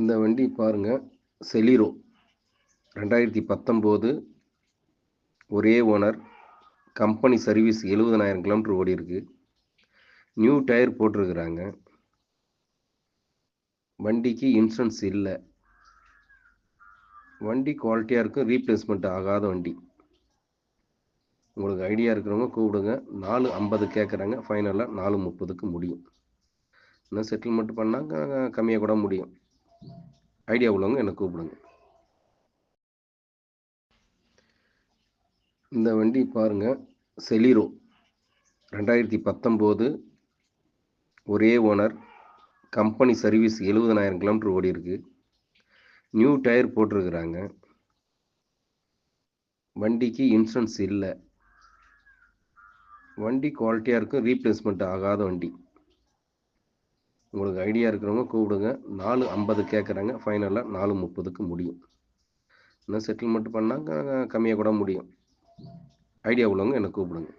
இந்த வண்டி பாருங்க செலிரோ ரெண்டாயிரத்தி பத்தொம்போது ஒரே ஓனர் கம்பெனி சர்வீஸ் எழுபதனாயிரம் கிலோமீட்டர் ஓடி இருக்கு. நியூ டயர் போட்டிருக்கிறாங்க. வண்டிக்கு இன்சூரன்ஸ் இல்லை. வண்டி குவாலிட்டியாக இருக்கும் ரீப்ளேஸ்மெண்ட் ஆகாத வண்டி. உங்களுக்கு ஐடியா இருக்கிறவங்க கூப்பிடுங்க. நாலு ஐம்பது கேட்குறாங்க ஃபைனலாக நாலு முப்பதுக்கு முடியும். இன்னும் செட்டில்மெண்ட் பண்ணால் கம்மியாக கூட முடியும். ஐடியா உள்ளவங்க என்னை கூப்பிடுங்க. இந்த வண்டி பாருங்க செலிரோ ரெண்டாயிரத்தி பத்தொம்போது ஒரே ஓனர் கம்பெனி சர்வீஸ் எழுபதனாயிரம் கிலோமீட்டர் ஓடி இருக்கு நியூ டயர் போட்டிருக்கிறாங்க. வண்டிக்கு இன்சூரன்ஸ் இல்லை. வண்டி குவாலிட்டியாக இருக்கும் ரீப்ளேஸ்மெண்ட் ஆகாத வண்டி. உங்களுக்கு ஐடியா இருக்கிறவங்க கூப்பிடுங்க. நாலு ஐம்பது கேட்குறாங்க ஃபைனலாக நாலு முப்பதுக்கு முடியும். இன்னும் செட்டில்மெண்ட் பண்ணால் கம்மியாக கூட முடியும். ஐடியா உள்ளவங்க என்னை கூப்பிடுங்க.